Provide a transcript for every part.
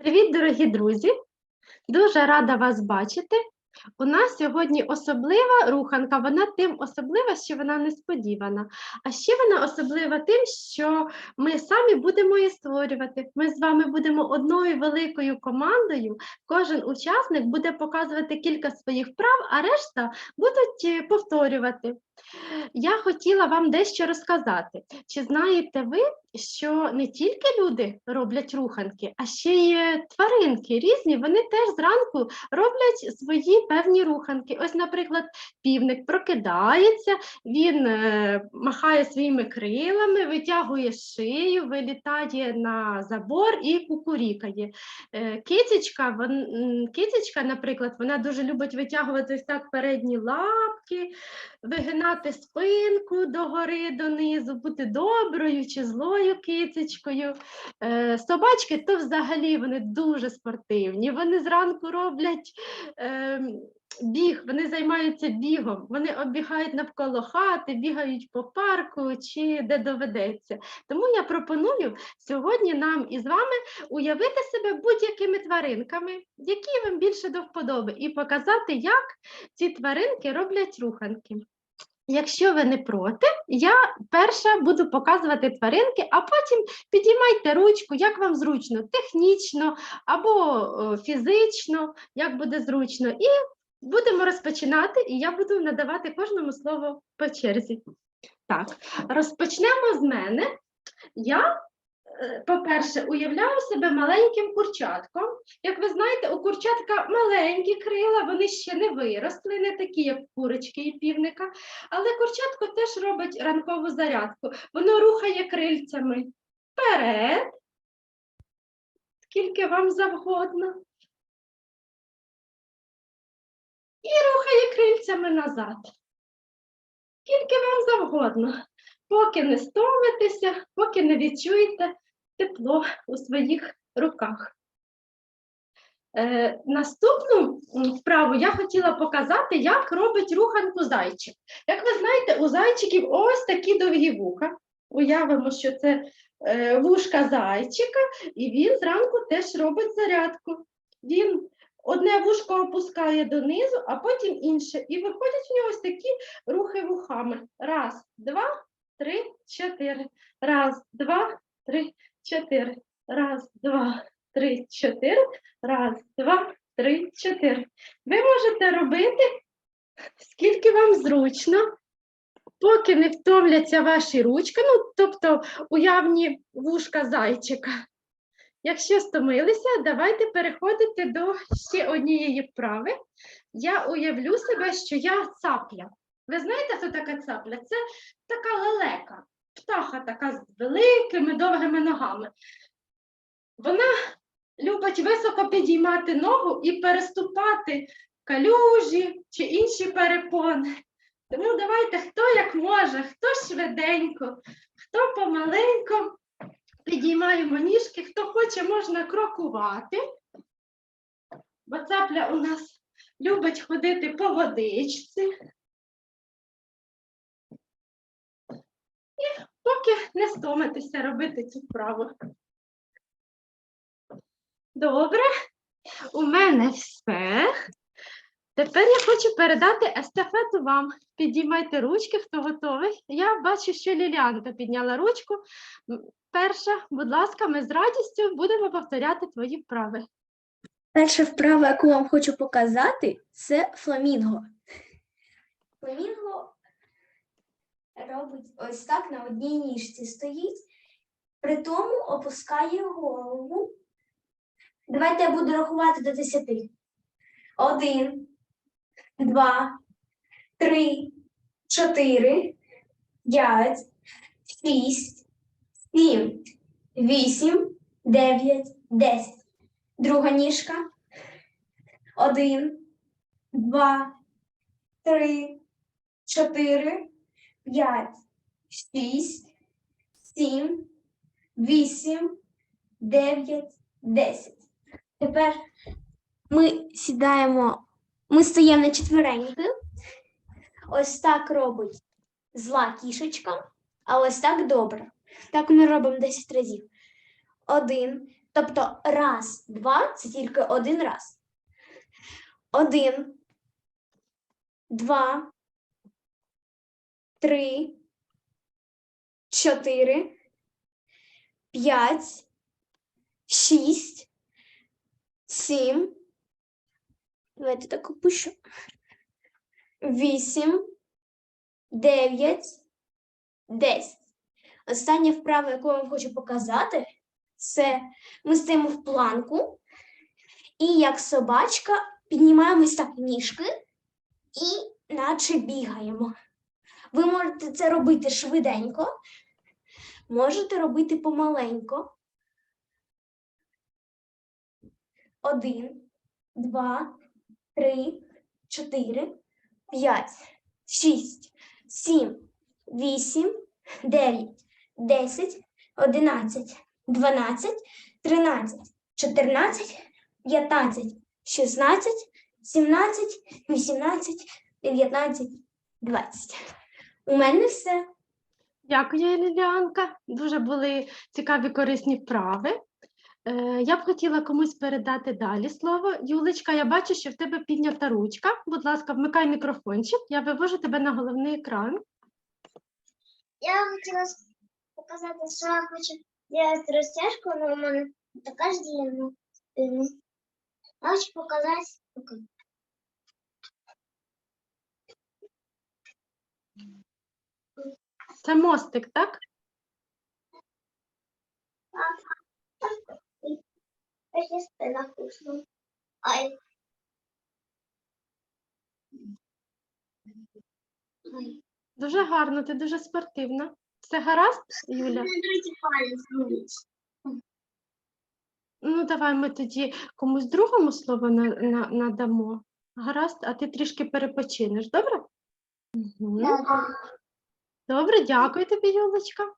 Привіт, дорогі друзі! Дуже рада вас бачити. У нас сьогодні особлива руханка. Вона тим особлива, що вона несподівана. А ще вона особлива тим, що ми самі будемо її створювати. Ми з вами будемо одною великою командою. Кожен учасник буде показувати кілька своїх вправ, а решта будуть е, повторювати. Я хотіла вам дещо розказати. Чи знаєте ви, що не тільки люди роблять руханки, а ще й е, тваринки різні, вони теж зранку роблять свої певні руханки. Ось, наприклад, півник прокидається, він е, махає своїми крилами, витягує шию, вилітає на забор і кукурікає. Е, Кицечка, вон, кицечка, наприклад, вона дуже любить витягувати ось так передні лапки, вигинати спинку догори донизу, бути доброю чи злою кицечкою. Е, собачки то взагалі вони дуже спортивні. Вони зранку роблять е, біг, вони займаються бігом, вони обігають навколо хати, бігають по парку чи де доведеться. Тому я пропоную сьогодні нам із вами уявити себе будь-якими тваринками, які вам більше до вподоби, і показати, як ці тваринки роблять руханки. Якщо ви не проти, я перша буду показувати тваринки, а потім підіймайте ручку, як вам зручно, технічно або е, фізично, як буде зручно. І будемо розпочинати, і я буду надавати кожному слово по черзі. Так, розпочнемо з мене. Я, е, по-перше, уявляю себе маленьким курчатком. Як ви знаєте, у курчатка маленькі крила, вони ще не виросли, не такі, як курочки і півника. Але курчатко теж робить ранкову зарядку. Воно рухає крильцями вперед, скільки вам завгодно. І рухає крильцями назад. Скільки вам завгодно, поки не стомитеся, поки не відчуєте тепло у своїх руках. Е, наступну вправу я хотіла показати, як робить руханку зайчик. Як ви знаєте, у зайчиків ось такі довгі вуха. Уявимо, що це е, вушка зайчика, і він зранку теж робить зарядку. Він одне вушко опускає донизу, а потім інше. І виходять в нього ось такі рухи вухами. Раз, два, три, чотири. Раз, два, три, чотири. Раз, два, три, чотири. Раз, два, три, чотири. Ви можете робити, скільки вам зручно, поки не втомляться ваші ручки, ну, тобто уявні вушка зайчика. Якщо стомилися, давайте переходити до ще однієї вправи. Я уявлю себе, що я цапля. Ви знаєте, хто така цапля? Це така лелека, птаха така з великими довгими ногами. Вона любить високо підіймати ногу і переступати калюжі чи інші перепони. Тому давайте, хто як може, хто швиденько, хто помаленько. Підіймаємо ніжки, хто хоче, можна крокувати. Бо цапля у нас любить ходити по водичці. І поки не стомитися робити цю вправу. Добре, у мене все. Тепер я хочу передати естафету вам. Підіймайте ручки, хто готовий. Я бачу, що Ліліанка підняла ручку. Перша, будь ласка, ми з радістю будемо повторяти твої вправи. Перша вправа, яку вам хочу показати, це фламінго. Фламінго робить ось так на одній ніжці стоїть, при тому опускає голову. Давайте я буду рахувати до десяти. Один, два, три, чотири, п'ять, шість, сім, вісім, дев'ять, десять. Друга ніжка. Один, два, три, чотири, п'ять, шість, сім, вісім, дев'ять, десять. Тепер ми сідаємо, ми стоїмо на четвереньки. Ось так робить зла кішечка, а ось так добре. Так ми робимо 10 разів. Один, Тобто раз, два це тільки один раз. Один, два, три, чотири, п'ять, шість, сім. Давайте так опущу. Вісім, дев'ять, десять. Остання вправа, яку я вам хочу показати, це ми стоїмо в планку і як собачка піднімаємось так ніжки і наче бігаємо. Ви можете це робити швиденько, можете робити помаленько. Один, два, три, чотири, п'ять, шість, сім, вісім, дев'ять, десять, одинадцять, дванадцять, тринадцять, чотирнадцять, п'ятнадцять, шістнадцять, сімнадцять, вісімнадцять, дев'ятнадцять, двадцять. У мене все. Дякую, Ліліанка. Дуже були цікаві корисні вправи. Е, Я б хотіла комусь передати далі слово. Юлечка, я бачу, що в тебе піднята ручка. Будь ласка, вмикай мікрофончик. Я вивожу тебе на головний екран. Я хотіла показати, що я хочу зробити розтяжку, але у мене така ж длина. спина. Я хочу показати. таку. Це мостик, так? Є спина вкусно. Ай. Ай. Дуже гарно, ти дуже спортивна. Все гаразд, Юля? Болить. Ну, давай ми тоді комусь другому слово на, на, надамо. Гаразд, а ти трішки перепочинеш, добре? Угу. Добре, дякую тобі, Юлечка.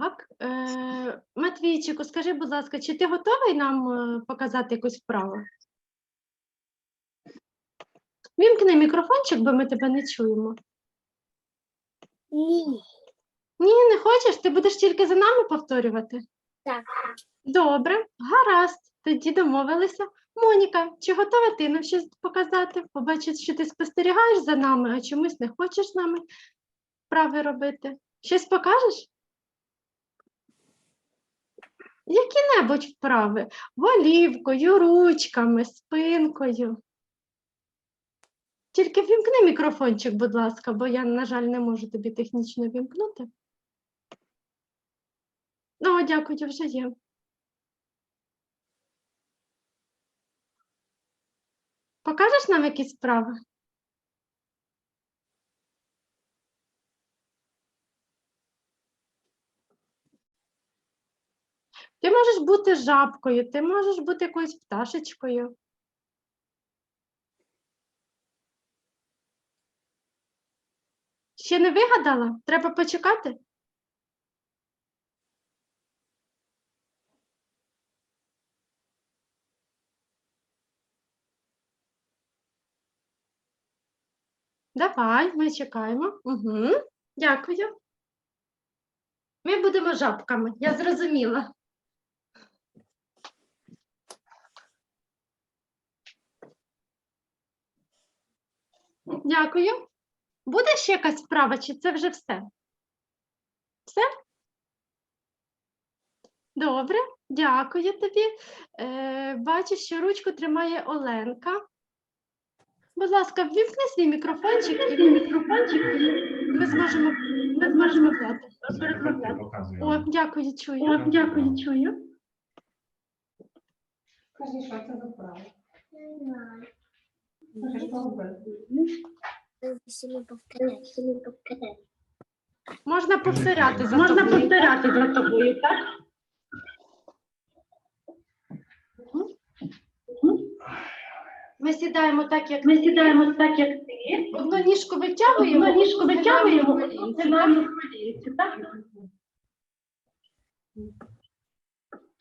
Так, е, Матвійчику, скажи, будь ласка, чи ти готовий нам е, показати якусь вправу? Вімкни мікрофончик, бо ми тебе не чуємо. Ні. Ні, не хочеш? Ти будеш тільки за нами повторювати? Так. Добре, гаразд, тоді домовилися. Моніка, чи готова ти нам щось показати? Побачить, що ти спостерігаєш за нами, а чомусь не хочеш з нами вправи робити. Щось покажеш? Які-небудь вправи? Голівкою, ручками, спинкою. Тільки вімкни мікрофончик, будь ласка, бо я, на жаль, не можу тобі технічно вімкнути. Ну, дякую, вже є. Покажеш нам якісь справи? Ти можеш бути жабкою, ти можеш бути якоюсь пташечкою. Ще не вигадала? Треба почекати? Давай, ми чекаємо. Угу. Дякую. Ми будемо жабками, я зрозуміла. Дякую. Буде ще якась справа, чи це вже все? Все? Добре, дякую тобі. Е, бачу, що ручку тримає Оленка. Будь ласка, ввімкни свій мікрофончик і мікрофончик, і ми зможемо, ми зможемо взяти. О, дякую, чую. О, дякую, чую. Скажи, що це за право? Не знаю. Можна повторяти за Можна тобою. повторяти за тобою, так? Ми сідаємо так, як Ми сідаємо так, як ти. одну ніжку витягуємо, Одну ніжку витягуємо, одну тримаємо в так?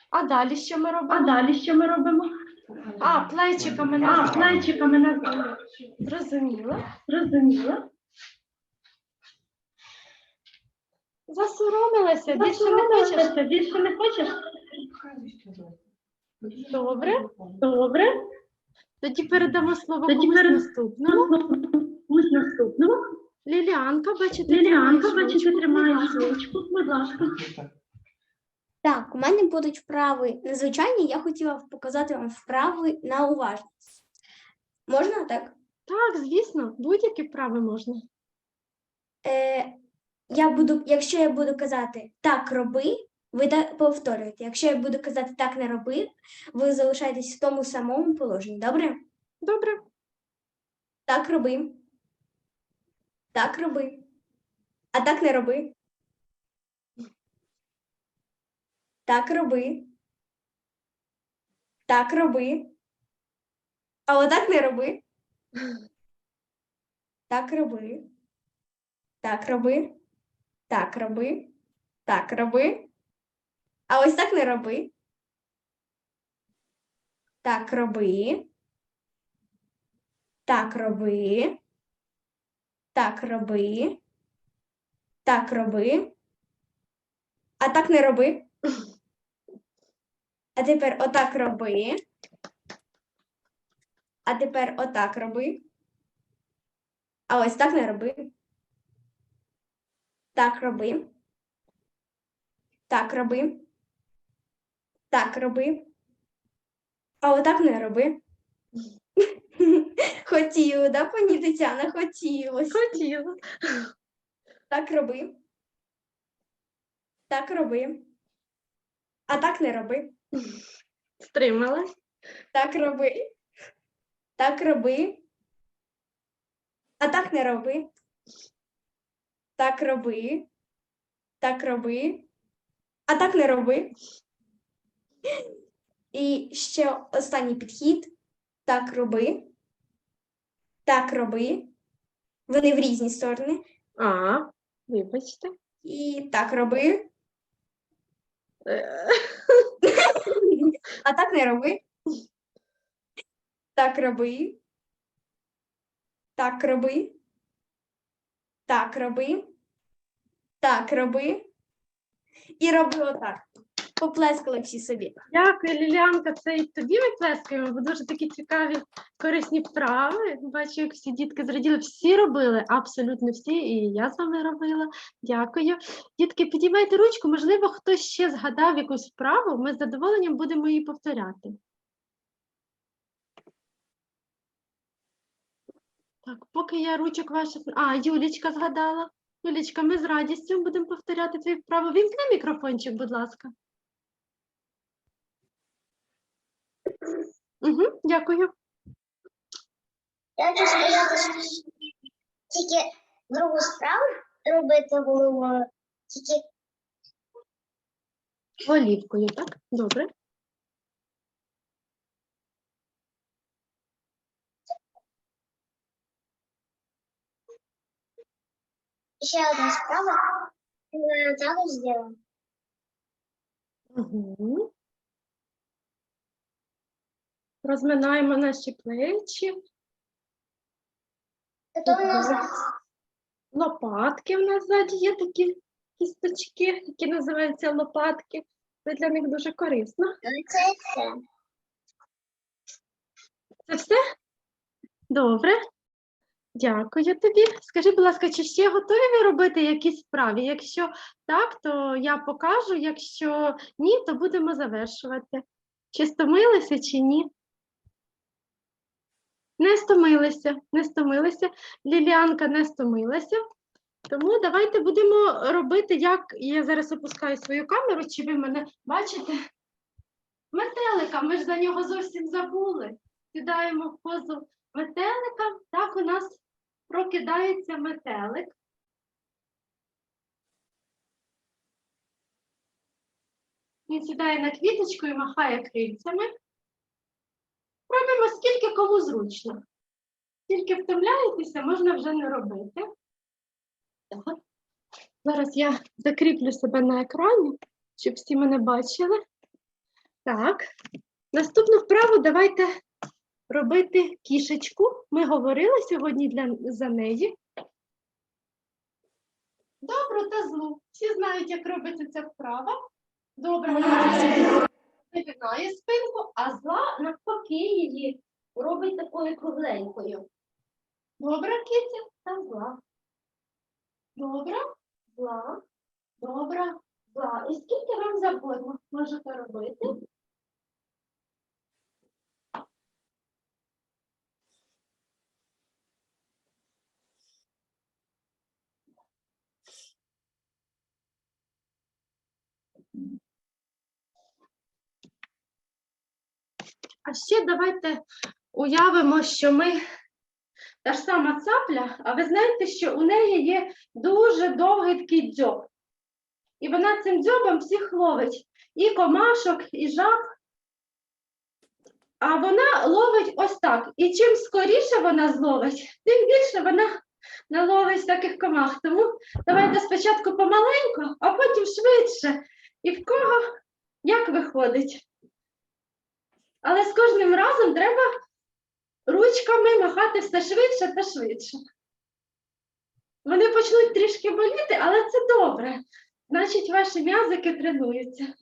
А далі що ми А далі що ми робимо? А, плечиками А, плечиками назад. Зрозуміло. Зрозуміло? Засоромилася, більше не хочеш? Засоромилася, більше не хочеш? Добре. Добре. Тоді передамо слово Тоді комусь перед- наступному. Ось наступного. Ліліанка, бачите, Ліліанка, тримає бачите, ручку. тримає ручку. Будь ласка. Так, у мене будуть вправи незвичайні. Я хотіла б показати вам вправи на уважність. Можна так? Так, звісно, будь-які вправи можна. Е, я буду, якщо я буду казати так роби, ви так повторюєте. Якщо я буду казати так не роби, ви залишаєтесь в тому самому положенні. Добре? Добре. Так роби. Так роби. А так не роби. Так роби. Так роби. А отак не роби. Так роби. Так роби. Так роби. Так роби. А ось так не роби. Так роби. Так роби. Так роби. Так роби. А так не роби. А тепер отак роби. А тепер отак роби. А ось так не роби. Так роби. Так роби. Так роби. А отак не роби. Хотіла, да, пані Тетяна? Хотілося. Хотіла. Так роби. Так роби. А так не роби. Стрималась. Так роби. Так роби. А так не роби. Так роби. Так роби. А так не роби. І ще останній підхід. Так роби. Так роби. Вони в різні сторони. А, вибачте. І так роби. А так не роби. Так роби. Так роби. Так роби. Так роби. І роби отак. Поплескали всі собі. Дякую, Ліліанка. Це і тобі ми плескаємо, бо дуже такі цікаві, корисні вправи. Бачу, як всі дітки зраділи. Всі робили, абсолютно всі, і я з вами робила. Дякую. Дітки, підіймайте ручку, можливо, хтось ще згадав якусь вправу. Ми з задоволенням будемо її повторяти. Так, поки я ручок ваших. А, Юлічка згадала. Юлічка, ми з радістю будемо повторяти твою вправу. Вімкни мікрофончик, будь ласка. Угу, дякую. Я хочу сказати, що тільки другу справу робити головою, тільки Олівкою, так? Добре. ще одна справа. Ми також зробимо. Угу. Розминаємо наші плечі, Потім Ага. назад. лопатки в нас ззаді є такі кісточки, які називаються лопатки. Це для них дуже корисно. Ну, Це все. Це все? Добре. Дякую тобі. Скажи, будь ласка, чи ще готові робити якісь справи? Якщо так, то я покажу. Якщо ні, то будемо завершувати. Чи стомилися, чи ні? Не стомилися, не стомилися. Ліліанка не стомилася. Тому давайте будемо робити, як я зараз опускаю свою камеру, чи ви мене бачите? Метелика, ми ж за нього зовсім забули. Сідаємо в позу метелика. Так у нас прокидається метелик. Він сідає на квіточку і махає крильцями. Робимо скільки кому зручно. Тільки втомляєтеся, можна вже не робити. Зараз я закріплю себе на екрані, щоб всі мене бачили. Так. Наступну вправу давайте робити кішечку. Ми говорили сьогодні для, за неї. Добру та злу. Всі знають, як робиться ця вправа. Добре, ми спинку, а зла навпаки її робить такою кругленькою. Добра киця та зла. Добра, зла, добра, зла. І скільки вам завгодно можете робити? А ще давайте уявимо, що ми та ж сама цапля, а ви знаєте, що у неї є дуже довгий такий дзьоб. І вона цим дзьобом всіх ловить і комашок, і жаб. А вона ловить ось так. І чим скоріше вона зловить, тим більше вона наловить таких комах. Тому давайте спочатку помаленьку, а потім швидше. І в кого як виходить? Але з кожним разом треба ручками махати все швидше та швидше. Вони почнуть трішки боліти, але це добре. Значить, ваші м'язики тренуються.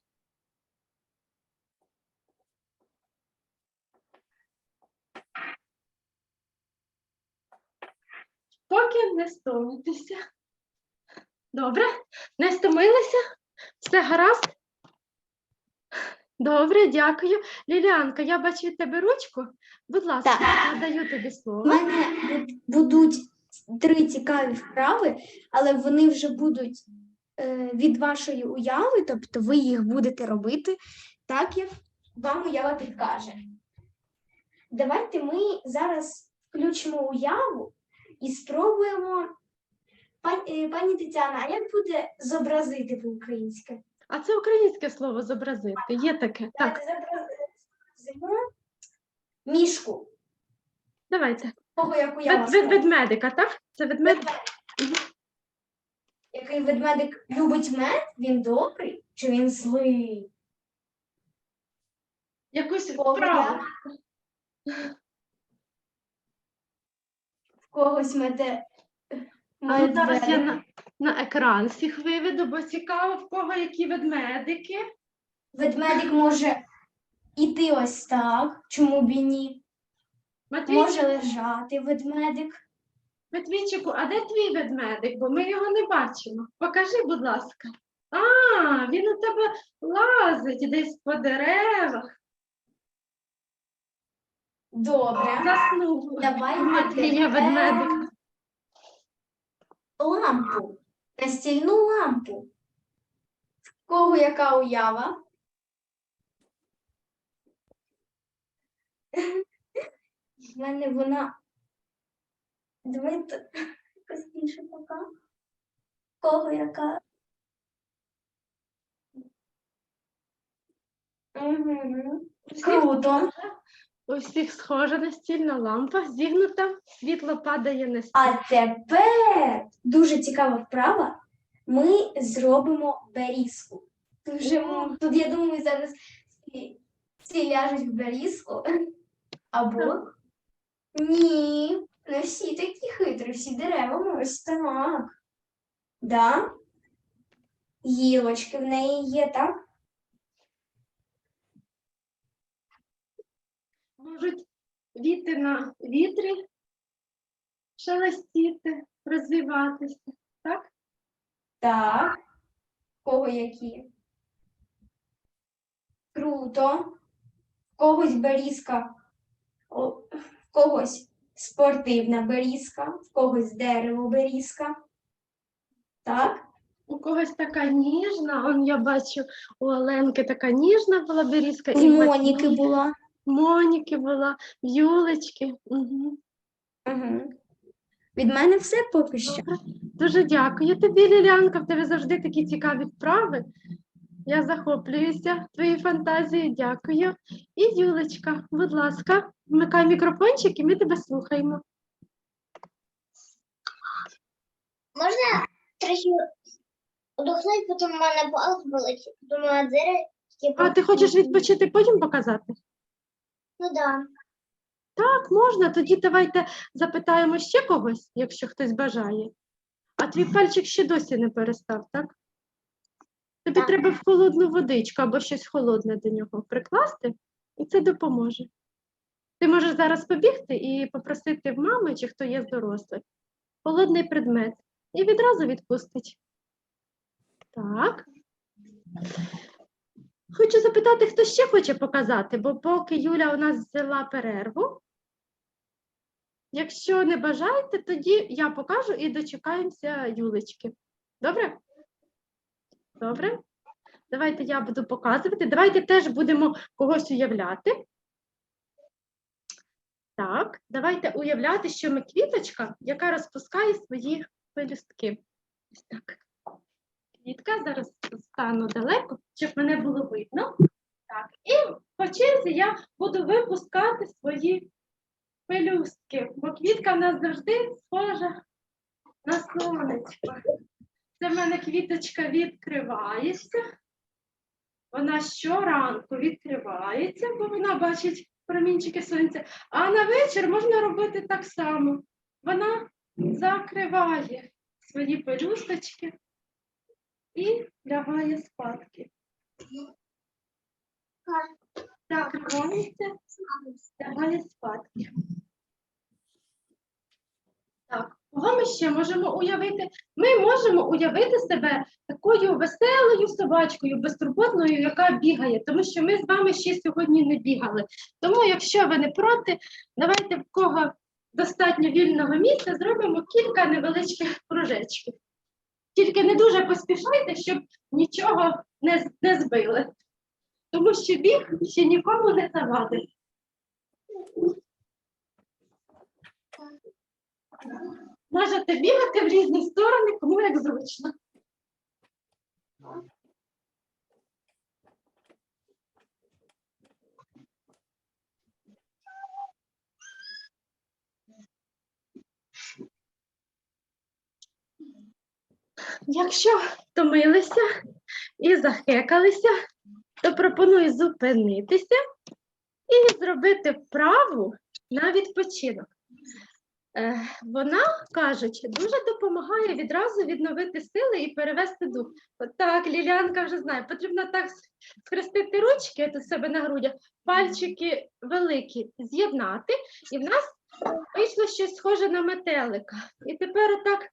Поки не стомитеся. Добре, не стомилися? Все гаразд? Добре, дякую. Ліліанка, я бачу в тебе ручку. Будь ласка, Так. надаю тобі У слово. мене буд- будуть три цікаві вправи, але вони вже будуть е, від вашої уяви, тобто ви їх будете робити так, як вам уява підкаже. Давайте ми зараз включимо уяву і спробуємо. Пані, е, пані Тетяна, а як буде зобразити по-українськи? А це українське слово зобразити. Є таке. Так, мішку, давайте. того, як уява. Вед, вед, ведмедика, так? Це ведмедик. Який ведмедик любить мед, він добрий чи він злий? Якусь Кого вправу. В когось мете. А ну, зараз я на, на екран всіх виведу, бо цікаво, в кого які ведмедики. Ведмедик може іти ось так, чому б і ні? Матвійчику, Може лежати ведмедик. Матвійчику, а де твій ведмедик? Бо ми його не бачимо. Покажи, будь ласка. А, він у тебе лазить десь по деревах. Добре. Заснув. Давай Матвія ведмедик. лампу. Настільну лампу. В кого яка уява? В мене вона. Давайте якось більше пока. В Кого яка? Угу. Круто. У всіх схожа настільна лампа, зігнута, світло падає на стіл. А тепер дуже цікава вправа. Ми зробимо берізку. Дуже, тут, я думаю, зараз всі, всі ляжуть в берізку. Або ні, не всі такі хитрі, всі дерева ось так. Да? Гілочки в неї є, так? Можуть віти на вітрі, шелестіти, розвиватися. Так? Так. В кого які? Круто. В когось берізка. В когось спортивна берізка, в когось дерево берізка. Так? У когось така ніжна, он я бачу, у Оленки така ніжна була берізка, і Моніки була. Моніки була, в Юлечки. Угу. Угу. Від мене все поки що. Дуже дякую тобі, Лілянка. В тебе завжди такі цікаві вправи. Я захоплююся твоєю фантазією. Дякую. І Юлечка, будь ласка, вмикай мікрофончик, і ми тебе слухаємо. Можна трохи удохнути, потім у мене палець болить, думаю, дзири. А ти хочеш відпочити потім показати? Ну да. Так, можна. Тоді давайте запитаємо ще когось, якщо хтось бажає. А твій пальчик ще досі не перестав, так? Тобі Так. треба в холодну водичку або щось холодне до нього прикласти, і це допоможе. Ти можеш зараз побігти і попросити в мами, чи хто є з дорослих, холодний предмет, і відразу відпустить. Так. Хочу запитати, хто ще хоче показати, бо поки Юля у нас взяла перерву. Якщо не бажаєте, тоді я покажу і дочекаємося Юлечки. Добре? Добре. Давайте я буду показувати. Давайте теж будемо когось уявляти. Так, давайте уявляти, що ми квіточка, яка розпускає свої пелюстки. Ось так. Квітка, зараз стану далеко, щоб мене було видно. Так, і по черзі я буду випускати свої пелюстки, бо квітка в нас завжди схожа на сонечко. Це в мене квіточка відкривається. Вона щоранку відкривається, бо вона бачить промінчики сонця. А на вечір можна робити так само. Вона закриває свої пелюсточки і лягає спадки. Закривається, лягає спадки. Так, кого ми ще можемо уявити? Ми можемо уявити себе такою веселою собачкою, безтурботною, яка бігає, тому що ми з вами ще сьогодні не бігали. Тому, якщо ви не проти, давайте в кого достатньо вільного місця зробимо кілька невеличких кружечків. Тільки не дуже поспішайте, щоб нічого не, не збили. Тому що біг ще нікому не завадить. Можете бігати в різні сторони, кому як зручно. Якщо втомилися і захекалися, то пропоную зупинитися і зробити вправу на відпочинок. Е, Вона, кажуть, дуже допомагає відразу відновити сили і перевести дух. От так, Лілянка вже знає, потрібно так схрестити ручки до себе на грудях, пальчики великі з'єднати, і в нас вийшло щось схоже на метелика. І тепер отак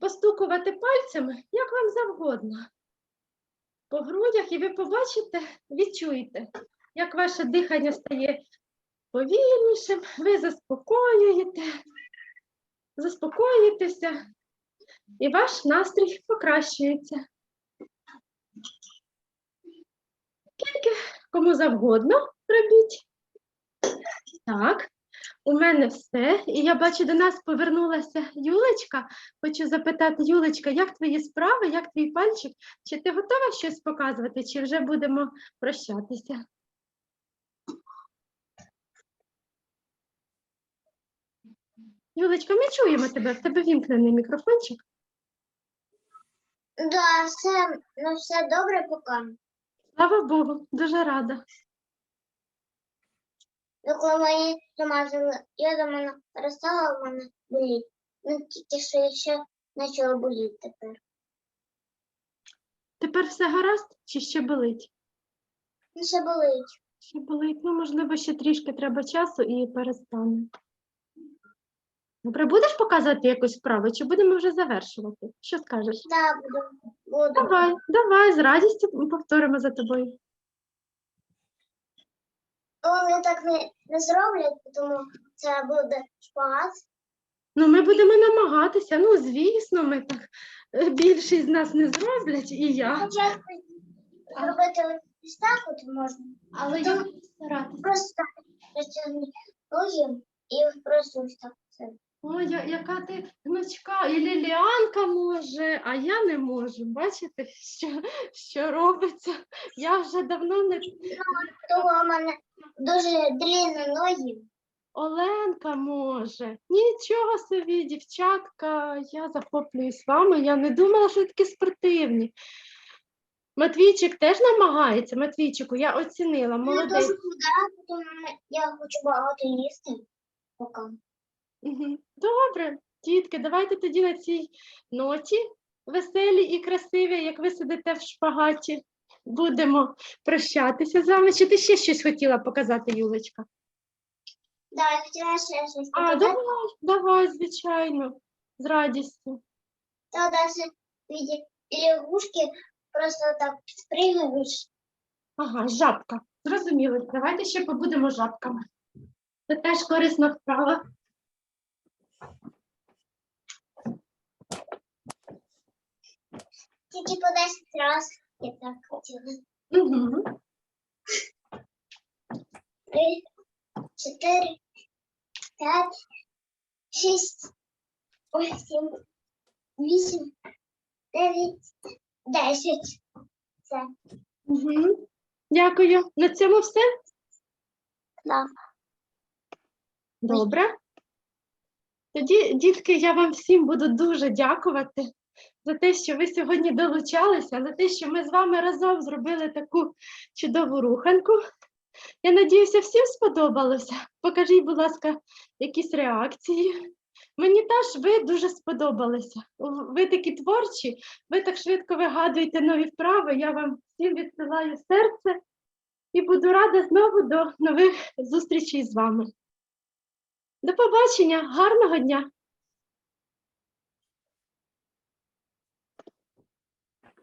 постукувати пальцями, як вам завгодно. По грудях, і ви побачите, відчуєте, як ваше дихання стає повільнішим, ви заспокоюєте, заспокоїтеся, і ваш настрій покращується. Скільки кому завгодно робіть. Так, у мене все. І я бачу, до нас повернулася Юлечка. Хочу запитати, Юлечка, як твої справи, як твій пальчик? Чи ти готова щось показувати, чи вже будемо прощатися? Юлечка, ми чуємо тебе, в тебе вімкнений мікрофончик. Да, все, ну все добре поки. Слава Богу, дуже рада. Ну, коли мені замазали, я думаю, перестала мене боліти. Ну, тільки що ще почало боліти тепер. Тепер все гаразд чи ще болить? Ну, ще болить. Ще болить. Ну, можливо, ще трішки треба часу і перестане. Добре, будеш показувати якусь справу, чи будемо вже завершувати? Що скажеш? Да, буду, буду. Давай, давай, з радістю повторимо за тобою. Вони так не, не зроблять, тому це буде шпагат. Ну, ми будемо намагатися. Ну, звісно, ми так е, більшість з нас не зроблять, і я. Хоча робити ось так от можна. Але я старатися. Просто так розтягнути ноги і просто ось так. Все. Ой, я- яка ти гнучка, і Ліліанка може, а я не можу. Бачите, що, що робиться? Я вже давно не Того у мене дуже длинні ноги. Оленка може. Нічого собі, дівчатка, я захоплююсь вами. Я не думала, що ви такі спортивні. Матвійчик теж намагається. Матвійчику, я оцінила, Я дуже молодець. худа, тому я хочу багато їсти. Поки. Добре, дітки, давайте тоді на цій ноті веселі і красиві, як ви сидите в шпагаті. Будемо прощатися з вами. Чи ти ще щось хотіла показати, Юлечка? Да, я хотіла ще щось А, показати. давай, давай, звичайно, з радістю. То даже в виде лягушки просто так спрыгиваешь. Ага, жабка. Зрозуміли. Давайте ще побудемо жабками. Це теж корисна вправа. Тільки по 10 раз я так хотіла. Угу. Три, чотири, п'ять, шість, сім, вісім, дев'ять, десять. Це Угу. Дякую. На цьому все? да. Добре. Тоді, дітки, я вам всім буду дуже дякувати за те, що ви сьогодні долучалися, за те, що ми з вами разом зробили таку чудову руханку. Я надіюся, всім сподобалося. Покажіть, будь ласка, якісь реакції. Мені теж ви дуже сподобалися. Ви такі творчі, ви так швидко вигадуєте нові вправи. Я вам всім відсилаю серце і буду рада знову до нових зустрічей з вами. До побачення, гарного дня!